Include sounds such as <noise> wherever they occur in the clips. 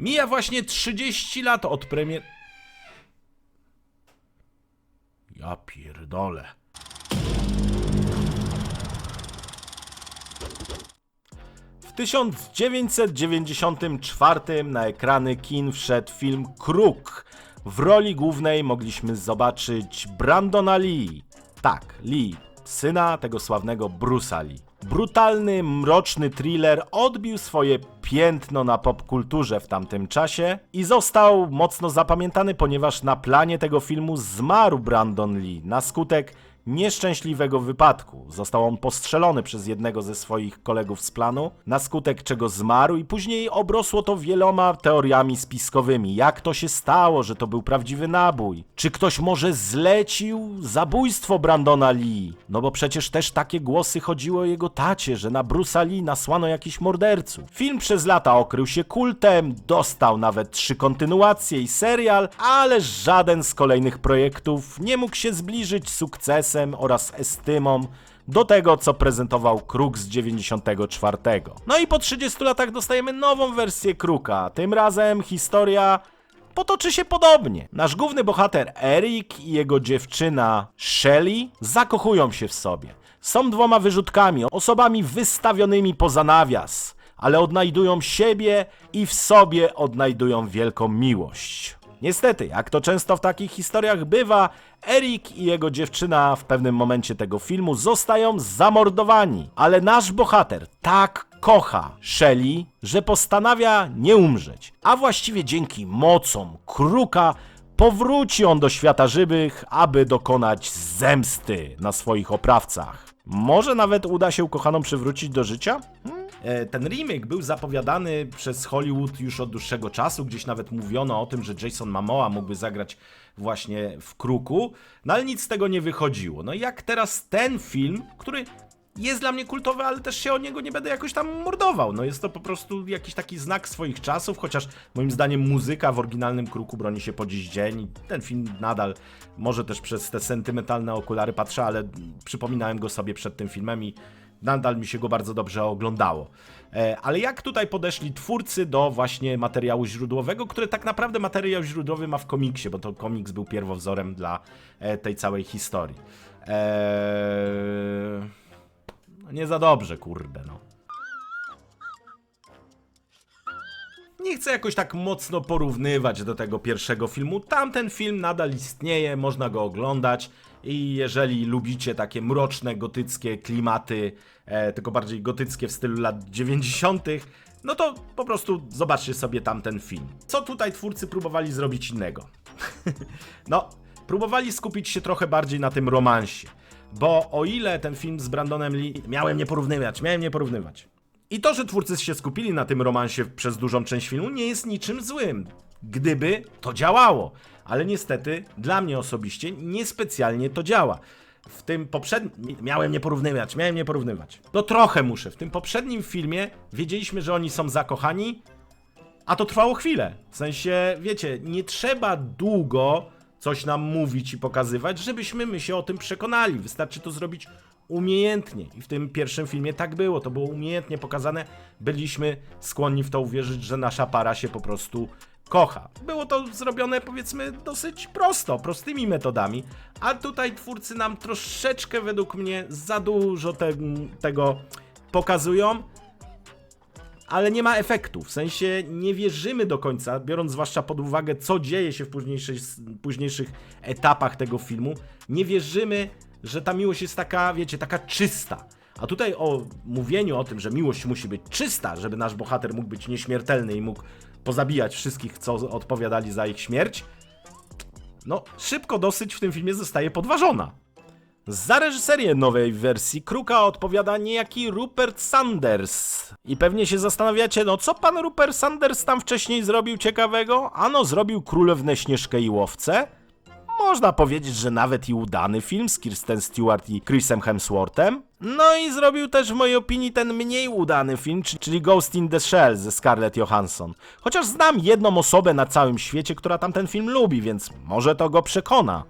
Mija właśnie 30 lat od premier... Ja pierdolę. W 1994 na ekrany kin wszedł film Kruk. W roli głównej mogliśmy zobaczyć Brandona Lee. Tak, Lee, syna tego sławnego Bruce'a Lee. Brutalny, mroczny thriller odbił swoje piętno na popkulturze w tamtym czasie i został mocno zapamiętany, ponieważ na planie tego filmu zmarł Brandon Lee na skutek nieszczęśliwego wypadku. Został on postrzelony przez jednego ze swoich kolegów z planu, na skutek czego zmarł i później obrosło to wieloma teoriami spiskowymi. Jak to się stało, że to był prawdziwy nabój? Czy ktoś może zlecił zabójstwo Brandona Lee? No bo przecież też takie głosy chodziły o jego tacie, że na Bruce'a Lee nasłano jakichś morderców. Film przez lata okrył się kultem, dostał nawet trzy kontynuacje i serial, ale żaden z kolejnych projektów nie mógł się zbliżyć oraz estymą do tego, co prezentował Kruk z 94. No i po 30 latach dostajemy nową wersję Kruka. Tym razem historia potoczy się podobnie. Nasz główny bohater Eric i jego dziewczyna Shelly zakochują się w sobie. Są dwoma wyrzutkami, osobami wystawionymi poza nawias, ale odnajdują siebie i w sobie odnajdują wielką miłość. Niestety, jak to często w takich historiach bywa, Erik i jego dziewczyna w pewnym momencie tego filmu zostają zamordowani, ale nasz bohater tak kocha Shelly, że postanawia nie umrzeć, a właściwie dzięki mocom kruka powróci on do świata żywych, aby dokonać zemsty na swoich oprawcach. Może nawet uda się ukochaną przywrócić do życia? E, Ten remake był zapowiadany przez Hollywood już od dłuższego czasu, gdzieś nawet mówiono o tym, że Jason Momoa mógłby zagrać właśnie w Kruku, no ale nic z tego nie wychodziło. No i jak teraz ten film, który jest dla mnie kultowy, ale też się o niego nie będę jakoś tam mordował. No jest to po prostu jakiś taki znak swoich czasów, chociaż moim zdaniem muzyka w oryginalnym Kruku broni się po dziś dzień ten film nadal, może też przez te sentymentalne okulary patrzę, ale przypominałem go sobie przed tym filmem i nadal mi się go bardzo dobrze oglądało. E, Ale jak tutaj podeszli twórcy do właśnie materiału źródłowego, który tak naprawdę materiał źródłowy ma w komiksie, bo to komiks był pierwowzorem dla e, tej całej historii. Eee... Nie za dobrze, kurde, no. Nie chcę jakoś tak mocno porównywać do tego pierwszego filmu. Tamten film nadal istnieje, można go oglądać. I jeżeli lubicie takie mroczne, gotyckie klimaty, e, tylko bardziej gotyckie w stylu lat 90., no to po prostu zobaczcie sobie tamten film. Co tutaj twórcy próbowali zrobić innego? <laughs> no, próbowali skupić się trochę bardziej na tym romansie. Bo o ile ten film z Brandonem Lee miałem nie porównywać, miałem nie porównywać. I to, że twórcy się skupili na tym romansie przez dużą część filmu, nie jest niczym złym. Gdyby to działało. Ale niestety, dla mnie osobiście, niespecjalnie to działa. W tym poprzednim. Miałem nie porównywać, miałem nie porównywać. No trochę muszę. W tym poprzednim filmie wiedzieliśmy, że oni są zakochani, a to trwało chwilę. W sensie, wiecie, nie trzeba długo coś nam mówić i pokazywać, żebyśmy my się o tym przekonali. Wystarczy to zrobić umiejętnie. I w tym pierwszym filmie tak było. To było umiejętnie pokazane. Byliśmy skłonni w to uwierzyć, że nasza para się po prostu kocha. Było to zrobione, powiedzmy, dosyć prosto, prostymi metodami, a tutaj twórcy nam troszeczkę, według mnie, za dużo te, tego pokazują ale nie ma efektu. W sensie nie wierzymy do końca, biorąc zwłaszcza pod uwagę, co dzieje się w późniejszych, późniejszych etapach tego filmu. Nie wierzymy, że ta miłość jest taka, wiecie, taka czysta. A tutaj o mówieniu o tym, że miłość musi być czysta, żeby nasz bohater mógł być nieśmiertelny i mógł pozabijać wszystkich, co odpowiadali za ich śmierć, no szybko dosyć w tym filmie zostaje podważona. Za reżyserię nowej wersji Kruka odpowiada niejaki Rupert Sanders. I pewnie się zastanawiacie, no co pan Rupert Sanders tam wcześniej zrobił ciekawego? Ano zrobił Królewnę Śnieżkę i Łowcę. Można powiedzieć, że nawet i udany film z Kirsten Stewart i Chrisem Hemsworthem. No i zrobił też w mojej opinii ten mniej udany film, czy- czyli Ghost in the Shell ze Scarlett Johansson. Chociaż znam jedną osobę na całym świecie, która tamten film lubi, więc może to go przekona.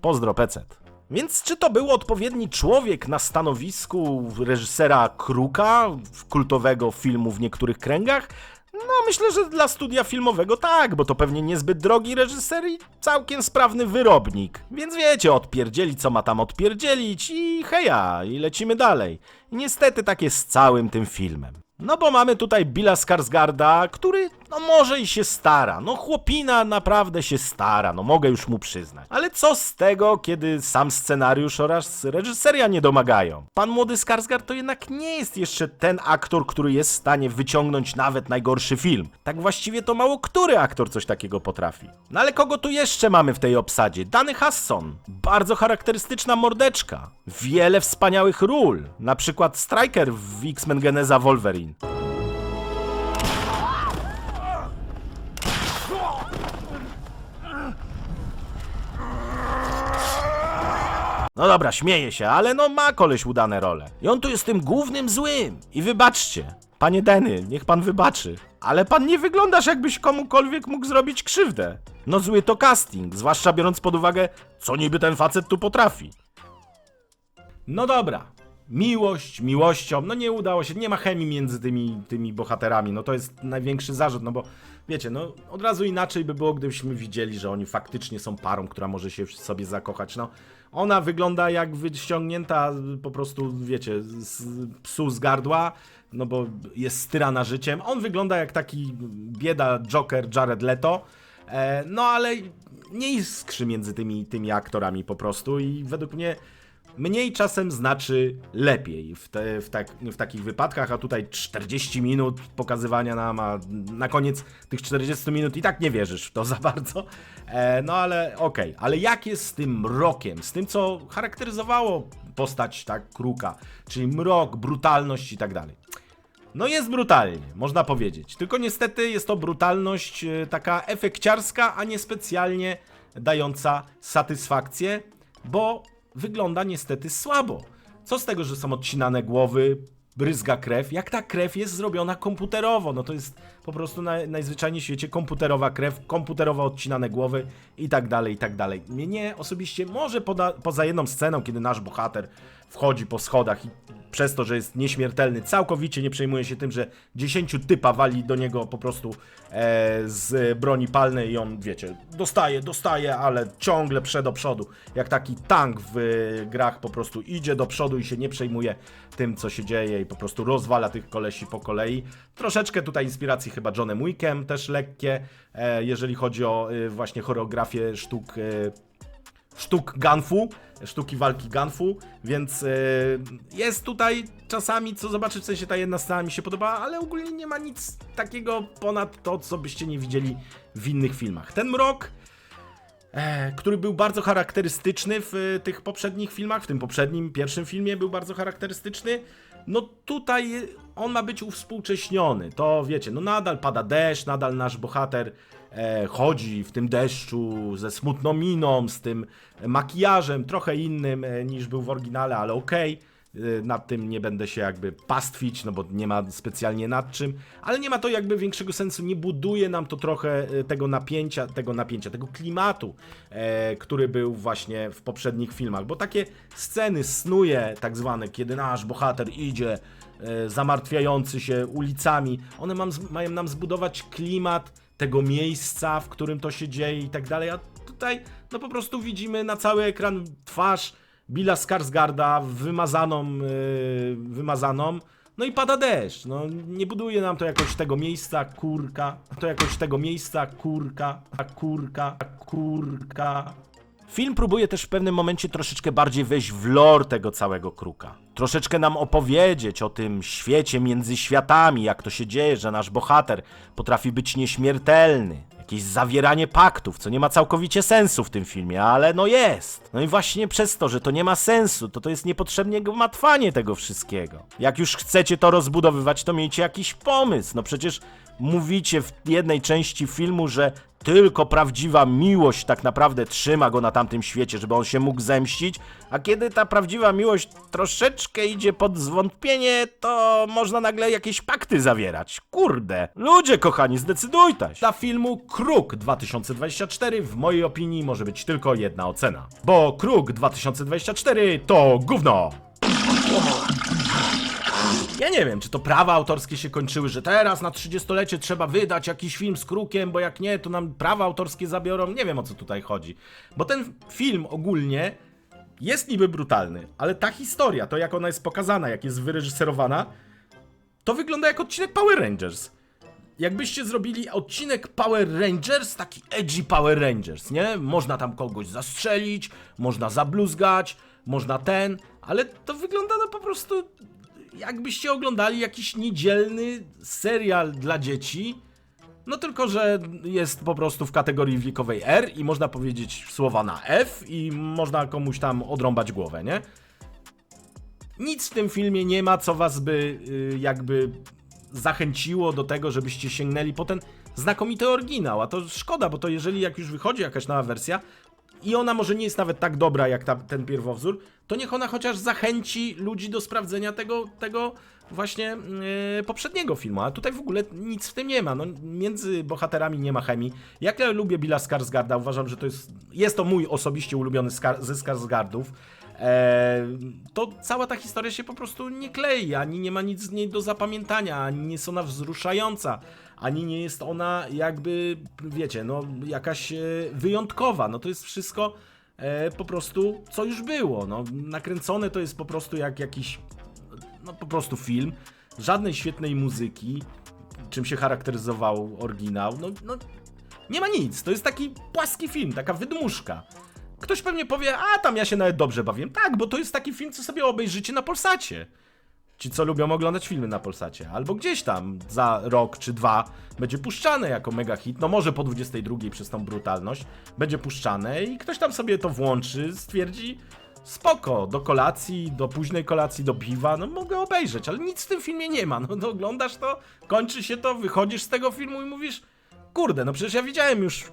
Pozdro Pecet. Więc czy to był odpowiedni człowiek na stanowisku reżysera Kruka, kultowego filmu w niektórych kręgach? No, myślę, że dla studia filmowego tak, bo to pewnie niezbyt drogi reżyser i całkiem sprawny wyrobnik. Więc wiecie, odpierdzieli co ma tam odpierdzielić i heja, i lecimy dalej. Niestety tak jest z całym tym filmem. No bo mamy tutaj Billa Skarsgarda, który no może i się stara. No chłopina naprawdę się stara, no mogę już mu przyznać. Ale co z tego, kiedy sam scenariusz oraz reżyseria nie domagają? Pan młody Skarsgard to jednak nie jest jeszcze ten aktor, który jest w stanie wyciągnąć nawet najgorszy film. Tak właściwie to mało który aktor coś takiego potrafi. No ale kogo tu jeszcze mamy w tej obsadzie? Dany Hasson. Bardzo charakterystyczna mordeczka. Wiele wspaniałych ról. Na przykład Striker w X-Men Geneza Wolverine. No dobra, śmieje się, ale no ma koleś udane role. I on tu jest tym głównym złym. I wybaczcie. Panie Denny, niech pan wybaczy. Ale pan nie wyglądasz jakbyś komukolwiek mógł zrobić krzywdę. No zły to casting, zwłaszcza biorąc pod uwagę, co niby ten facet tu potrafi. No dobra. Miłość, miłością, no nie udało się, nie ma chemii między tymi, tymi bohaterami, no to jest największy zarzut, no bo wiecie, no od razu inaczej by było, gdybyśmy widzieli, że oni faktycznie są parą, która może się w sobie zakochać, no. Ona wygląda jak wyciągnięta po prostu, wiecie, z psu z gardła, no bo jest styrana życiem. On wygląda jak taki bieda Joker Jared Leto, e, no ale nie iskrzy między tymi, tymi aktorami po prostu i według mnie mniej czasem znaczy lepiej w, te, w, tak, w takich wypadkach, a tutaj 40 minut pokazywania nam, a na koniec tych 40 minut i tak nie wierzysz w to za bardzo. E, no ale okej, ale jak jest z tym mrokiem, z tym co charakteryzowało postać tak Kruka, czyli mrok, brutalność i tak dalej. No jest brutalnie, można powiedzieć. Tylko niestety jest to brutalność e, taka efekciarska, a nie specjalnie dająca satysfakcję, bo wygląda niestety słabo. Co z tego, że są odcinane głowy, bryzga krew, jak ta krew jest zrobiona komputerowo? No to jest po prostu na, najzwyczajniej w świecie komputerowa krew, komputerowo odcinane głowy i tak dalej, i tak dalej. Mnie osobiście, może poza jedną sceną, kiedy nasz bohater wchodzi po schodach i przez to, że jest nieśmiertelny, całkowicie nie przejmuje się tym, że 10 typa wali do niego po prostu e, z broni palnej i on, wiecie, dostaje, dostaje, ale ciągle przed do przodu. Jak taki tank w e, grach po prostu idzie do przodu i się nie przejmuje tym, co się dzieje i po prostu rozwala tych kolesi po kolei. Troszeczkę tutaj inspiracji chyba Johnem Wickiem, też lekkie, e, jeżeli chodzi o e, właśnie choreografię sztuk e, sztuk gunfu, sztuki walki gunfu, więc e, jest tutaj czasami co zobaczyć, w sensie ta jedna scena mi się podoba, ale ogólnie nie ma nic takiego ponad to, co byście nie widzieli w innych filmach. Ten mrok, e, który był bardzo charakterystyczny w e, tych poprzednich filmach, w tym poprzednim, pierwszym filmie był bardzo charakterystyczny, no tutaj on ma być uwspółcześniony, to wiecie, no nadal pada deszcz, nadal nasz bohater e, chodzi w tym deszczu ze smutną miną, z tym makijażem trochę innym e, niż był w oryginale, ale okej. E, Nad tym nie będę się jakby pastwić, no bo nie ma specjalnie nad czym, ale nie ma to jakby większego sensu, nie buduje nam to trochę e, tego napięcia, tego napięcia, tego klimatu, e, który był właśnie w poprzednich filmach, bo takie sceny snuje tak zwane, kiedy nasz bohater idzie e, zamartwiający się ulicami, one mam, mają nam zbudować klimat tego miejsca, w którym to się dzieje i tak dalej, a tutaj no po prostu widzimy na cały ekran twarz Billa Skarsgarda wymazaną, yy, wymazaną, no i pada deszcz, no nie buduje nam to jakoś tego miejsca, kurka, to jakoś tego miejsca, kurka, a kurka, a kurka. Film próbuje też w pewnym momencie troszeczkę bardziej wejść w lore tego całego kruka. Troszeczkę nam opowiedzieć o tym świecie między światami, jak to się dzieje, że nasz bohater potrafi być nieśmiertelny. Jakieś zawieranie paktów, co nie ma całkowicie sensu w tym filmie, ale no jest. No i właśnie przez to, że to nie ma sensu, to to jest niepotrzebnie gmatwanie tego wszystkiego. Jak już chcecie to rozbudowywać, to miejcie jakiś pomysł. No przecież mówicie w jednej części filmu, że tylko prawdziwa miłość tak naprawdę trzyma go na tamtym świecie, żeby on się mógł zemścić, a kiedy ta prawdziwa miłość troszeczkę idzie pod zwątpienie, to można nagle jakieś pakty zawierać. Kurde. Ludzie kochani, zdecydujcie. Dla filmu Kruk 2024 w mojej opinii może być tylko jedna ocena. Bo Kruk 2024 to gówno. Ja nie wiem, czy to prawa autorskie się kończyły, że teraz na 30-lecie trzeba wydać jakiś film z krukiem, bo jak nie, to nam prawa autorskie zabiorą. Nie wiem o co tutaj chodzi. Bo ten film ogólnie jest niby brutalny, ale ta historia, to jak ona jest pokazana, jak jest wyreżyserowana, to wygląda jak odcinek Power Rangers. Jakbyście zrobili odcinek Power Rangers, taki edgy Power Rangers, nie? Można tam kogoś zastrzelić, można zabluzgać, można ten, ale to wygląda no po prostu jakbyście oglądali jakiś niedzielny serial dla dzieci. No tylko, że jest po prostu w kategorii wiekowej R i można powiedzieć słowa na F i można komuś tam odrąbać głowę, nie? Nic w tym filmie nie ma, co was by y, jakby zachęciło do tego, żebyście sięgnęli po ten znakomity oryginał. A to szkoda, bo to jeżeli jak już wychodzi jakaś nowa wersja i ona może nie jest nawet tak dobra jak ta, ten pierwowzór, to niech ona chociaż zachęci ludzi do sprawdzenia tego, tego właśnie yy, poprzedniego filmu. A tutaj w ogóle nic w tym nie ma. No, między bohaterami nie ma chemii. Jak ja lubię Billa Skarsgarda, uważam, że to jest, jest to mój osobiście ulubiony Skar ze Skarsgardów. E, to cała ta historia się po prostu nie klei, ani nie ma nic z niej do zapamiętania, ani nie jest ona wzruszająca, ani nie jest ona jakby, wiecie, no jakaś e, wyjątkowa. No to jest wszystko e, po prostu, co już było. No, nakręcone to jest po prostu jak jakiś, no po prostu film, żadnej świetnej muzyki, czym się charakteryzował oryginał. No, no nie ma nic, to jest taki płaski film, taka wydmuszka. Ktoś pewnie powie, a tam ja się nawet dobrze bawiłem. Tak, bo to jest taki film, co sobie obejrzycie na Polsacie. Ci, co lubią oglądać filmy na Polsacie. Albo gdzieś tam za rok czy dwa będzie puszczane jako mega hit. No może po 22 przez tą brutalność będzie puszczane i ktoś tam sobie to włączy, stwierdzi spoko, do kolacji, do późnej kolacji, do piwa, no mogę obejrzeć, ale nic w tym filmie nie ma. No, no oglądasz to, kończy się to, wychodzisz z tego filmu i mówisz, kurde, no przecież ja widziałem już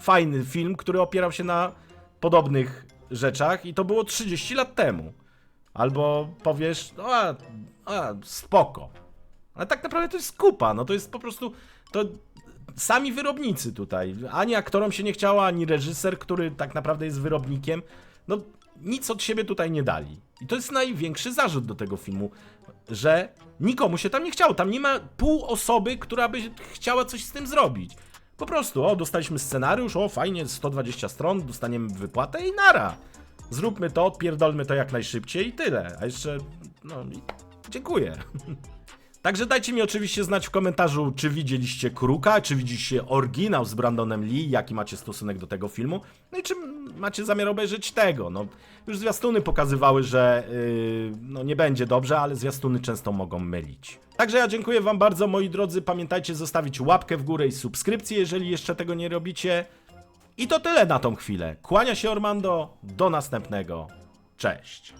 fajny film, który opierał się na podobnych rzeczach i to było 30 lat temu. Albo powiesz, no a, a spoko. Ale tak naprawdę to jest kupa, no to jest po prostu, to sami wyrobnicy tutaj. Ani aktorom się nie chciało, ani reżyser, który tak naprawdę jest wyrobnikiem, no nic od siebie tutaj nie dali. I to jest największy zarzut do tego filmu, że nikomu się tam nie chciało. Tam nie ma pół osoby, która by chciała coś z tym zrobić. Po prostu, o, dostaliśmy scenariusz, o, fajnie, 120 stron, dostaniemy wypłatę i nara. Zróbmy to, odpierdolmy to jak najszybciej i tyle. A jeszcze, no, dziękuję. <laughs> Także dajcie mi oczywiście znać w komentarzu, czy widzieliście Kruka, czy widzieliście oryginał z Brandonem Lee, jaki macie stosunek do tego filmu, no i czy macie zamiar obejrzeć tego. No, już zwiastuny pokazywały, że yy, no, nie będzie dobrze, ale zwiastuny często mogą mylić. Także ja dziękuję wam bardzo, moi drodzy. Pamiętajcie zostawić łapkę w górę i subskrypcję, jeżeli jeszcze tego nie robicie. I to tyle na tą chwilę. Kłania się Ormando, do następnego. Cześć.